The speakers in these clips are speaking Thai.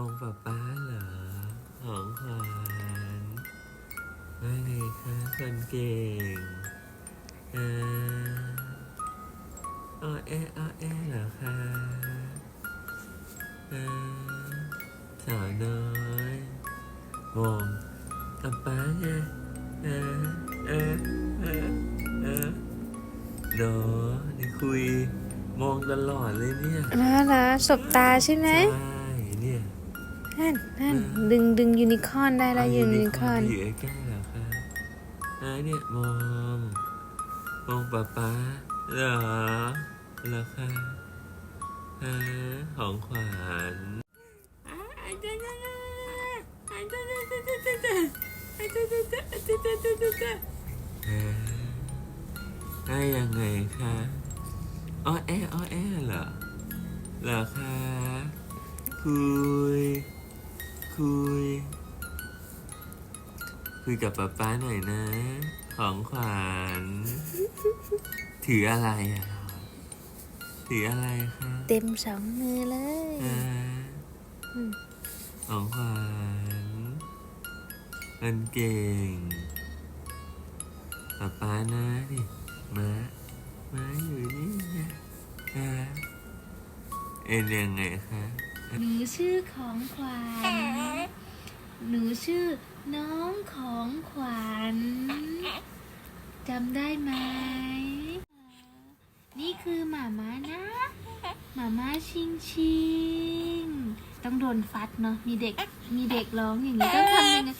มองป้าป้าเหรอของขวัญว่าไงคะคนเก่งอ่าอ้อแออ้อแอเหรอคะอ่าสาวน้อยมองป้าป้าไงเออเออเออเออเนาะนี่คุยมองตลอดเลยเนี่ย นะนะสบตาใช่ไหม ใช่ นั่นนั่นดึงดึงยูนิคอร์นได้แล้วยูนิคอร์นอยู่ใกล้ๆเหรอคะอ่าเนี่ยมองมองป๊าป๊าเหรอเหรอคะอ่าของขวัญเอ่อได้ยังไงคะอ้อแออ้อแอเหรอเหรอคะคุย คุย คุยกับป๊าป๊าหน่อยนะ ของขวัญถืออะไรอะ ถืออะไรคะเต็มสองมือเลยอ่าอืมของขวัญมันเก่งป๊าป๊านะนี่มามาอยู่นี่นะอ่าเอ็นยังไงคะ หนูชื่อของขวัญ หนูชื่อน้องของขวัญจำได้ไหม นี่คือหมาม้านะหมาม้าชิงชิง ต้องโดนฟัดเนาะ มีเด็ก มีเด็กร้องอย่างนี้ต้องทำยังไง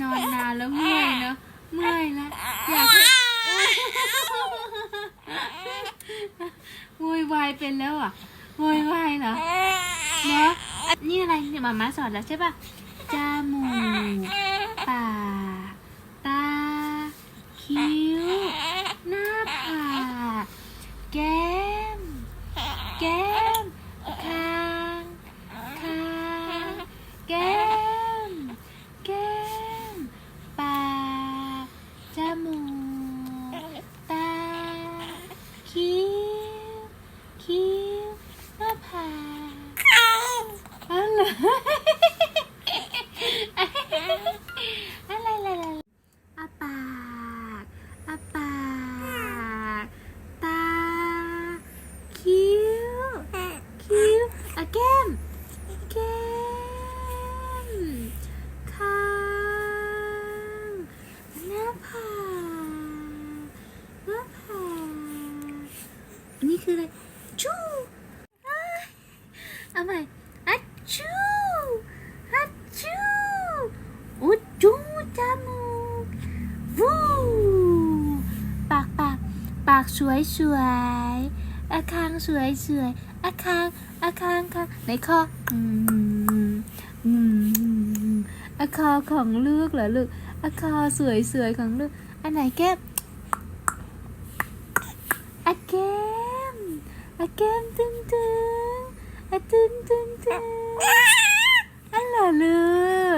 นอนนานแล้วเมื่อยเนาะ เมื่อยแล้วอยากให้ โวยวายเป็นแล้วอะโวยวายเหรอเนาะนี่อะไรเนี่ยหมามาสอนแล้วใช่ปะจมูกปากตา คิ้ว หน้าผากแก้ม แก้มคาง คาง แก้ม แก้ม ปาก จมูก ตา คิ้ว คิ้ว หน้าผากอะไรอะไรอะไรอะไรอาปากอาปาก ตา คิ้ว คิ้วอะแก้ม แก้ม คางหน้าผากหน้าผากอันนี้ คืออะไรชูอ้ายเอาใหม่อัดชูอัดชูอุดจูจมูกวูปากปากปากสวยสวยอาคางสวยสวยอาคางอาคางค่ะในคออืมอืมอาคอของลูกเหรอลูกอาคอสวยสวยของลูกอันไหนแก้มอาแก้ม อาแก้มตึงตึงอาตึงตึงตึงอันเหรอลู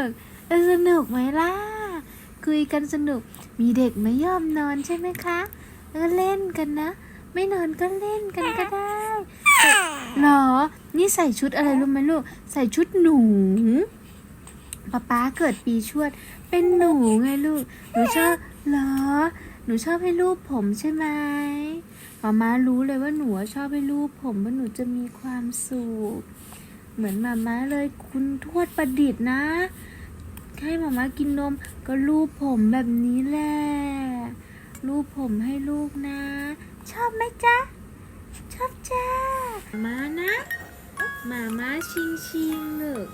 กออสนุกไหมล่ะ คุยกันสนุก มีเด็กไม่ยอมนอนใช่ไหมคะเออเล่นกันนะ ไม่นอนก็เล่นกันก็ได้หรอ นี่ใส่ชุดอะไรรู้ไหมลูก ใส่ชุดหนูป๊าป๊าเกิดปีชวด เป็นหนูไงลูก หนูชอบเหรอ หนูชอบให้รูปผมใช่ไหม มาม้ารู้เลยว่าหนูอะชอบให้รูปผมว่าหนูจะมีความสุข เหมือนหมาม้าเลยคุณทวดประดิษฐ์นะ ให้หมาม้ากินนมก็รูปผมแบบนี้แหละ รูปผมให้ลูกนะ ชอบไหมจ๊ะ ชอบจ้ามานะหมาม้าชิงชิงลูก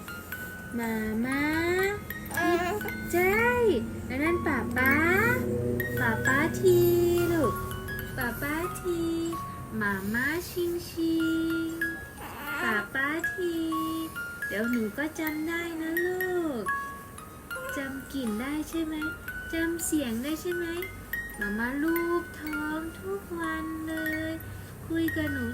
หมาม้าใช่แล้วนั่นป้าป้าป้า มาม้าชิงชิงป้าป้าที เดี๋ยวหนูก็จำได้นะลูกจำกลิ่นได้ใช่ไหมจำเสียงได้ใช่ไหมมามาลูบท้องทุกวันเลย คุยกับหนู